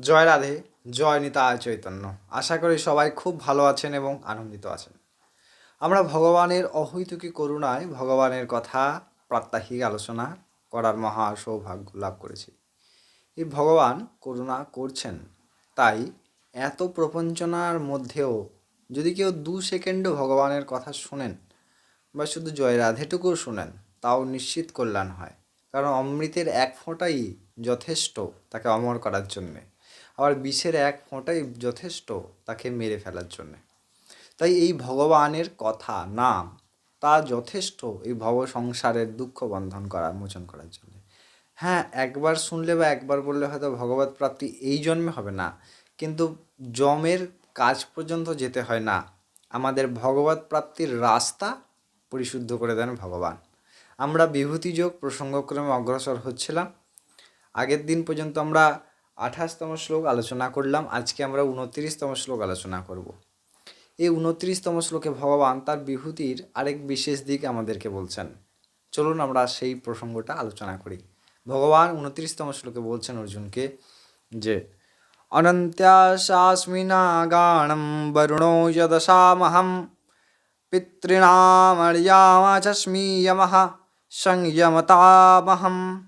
জয় রাধে, জয় নিতায় চৈতন্য। আশা করি সবাই খুব ভালো আছেন এবং আনন্দিত আছেন। আমরা ভগবানের অহৈতুকী করুণায় ভগবানের কথা প্রাত্যহিক আলোচনা করার মহা সৌভাগ্য লাভ করেছি। এই ভগবান করুণা করছেন, তাই এত প্রপঞ্চনার মধ্যেও যদি কেউ দু সেকেন্ডও ভগবানের কথা শুনেন বা শুধু জয় রাধেটুকু শুনেন, তাও নিশ্চিত কল্যাণ হয়। কারণ অমৃতের এক ফোঁটাই যথেষ্ট তাকে অমর করার জন্যে। আবার বিষের এক ফোঁটাই যথেষ্ট তাকে মেরে ফেলার জন্যে। তাই এই ভগবানের কথা, নাম, তা যথেষ্ট এই ভব সংসারের দুঃখ বন্ধন করার মোচন করার জন্য। হ্যাঁ একবার শুনলে বা একবার বললে হয়তো ভগবত প্রাপ্তি এই জন্মে হবে না, কিন্তু জমের কাজ পর্যন্ত যেতে হয় না। আমাদের ভগবত প্রাপ্তির রাস্তা পরিশুদ্ধ করে দেন ভগবান। আমরা বিভূতিযোগ প্রসঙ্গক্রমে অগ্রসর হচ্ছিলাম। আগের দিন পর্যন্ত আমরা আঠাশতম শ্লোক আলোচনা করলাম, আজকে আমরা উনত্রিশতম শ্লোক আলোচনা করব। এই উনত্রিশতম শ্লোকে ভগবান তার বিভূতির আরেক বিশেষ দিক আমাদেরকে বলছেন। চলুন আমরা সেই প্রসঙ্গটা আলোচনা করি। ভগবান উনত্রিশতম শ্লোকে বলছেন অর্জুনকে যে, অনন্ত্যাশাস্মিনাগাণম বরুণো যদশামহম পিতৃণামর্যামাচস্মীয়মহ সংযমতামহম।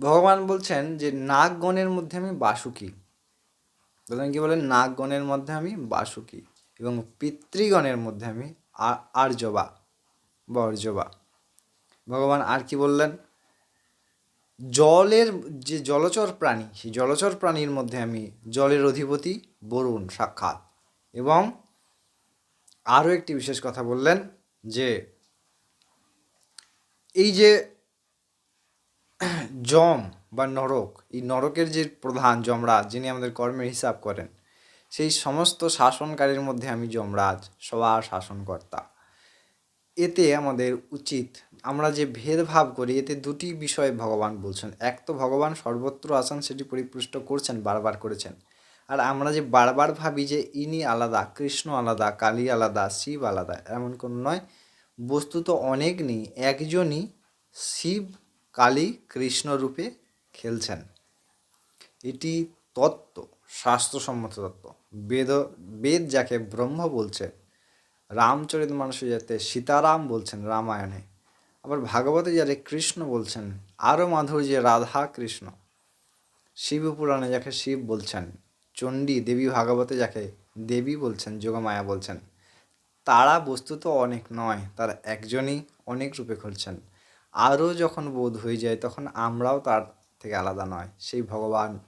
ভগবান বলছেন যে নাগগণের মধ্যে আমি বাসুকি। প্রথমে কি বলেন? নাগগণের মধ্যে আমি বাসুকি এবং পিতৃগণের মধ্যে আমি আর্যবা বা অর্যবা ভগবান আর কি বললেন? জলের যে জলচর প্রাণী, সেই জলচর প্রাণীর মধ্যে আমি জলের অধিপতি বরুণ, সাক্ষাৎ। এবং আরও একটি বিশেষ কথা বললেন যে, এই যে যম বা নরক, এই নরকের যে প্রধান যমরাজ, যিনি আমাদের কর্মের হিসাব করেন, সেই সমস্ত শাসনকারীর মধ্যে আমি যমরাজ, সবার শাসনকর্তা। এতে আমাদের উচিত আমরা যে ভেদভাব করি, এতে দুটি বিষয়ে ভগবান বলছেন। এক তো ভগবান সর্বত্র আছেন, সেটি পরিপুষ্ট করছেন, বারবার করেছেন। আর আমরা যে বারবার ভাবি যে ইনি আলাদা, কৃষ্ণ আলাদা, কালী আলাদা, শিব আলাদা, এমন কোনো নয়। বস্তুত অনেক নেই, একজনই শিব কালী কৃষ্ণ রূপে খেলছেন। এটি তত্ত্ব, শাস্ত্রসম্মত তত্ত্ব। বেদ বেদ যাকে ব্রহ্ম বলছে, রামচরিত মানুষ যাতে সীতারাম বলছেন রামায়ণে, আবার ভাগবতে যারে কৃষ্ণ বলছেন, আরও মাধুর্যে রাধা কৃষ্ণ। শিব পুরাণে যাকে শিব বলছেন, চণ্ডী দেবী ভাগবতে যাকে দেবী বলছেন, যোগমায়া বলছেন, তারা বস্তুত অনেক নয়, তার একজনই অনেক রূপে খুলছেন। আরও যখন বোধ হয়ে যায়, তখন আমরাও তার থেকে আলাদা নয়। সেই ভগবান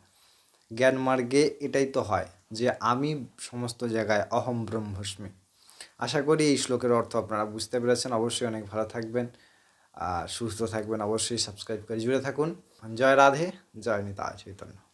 জ্ঞানমার্গে এটাই তো হয় যে আমি সমস্ত জায়গায় অহম ব্রহ্মস্মি। আশা করি এই শ্লোকের অর্থ আপনারা বুঝতে পেরেছেন। অবশ্যই অনেক ভালো থাকবেন, আর সুস্থ থাকবেন। অবশ্যই সাবস্ক্রাইব করে জুড়ে থাকুন। জয় রাধে, জয় নিতা চৈতন্য।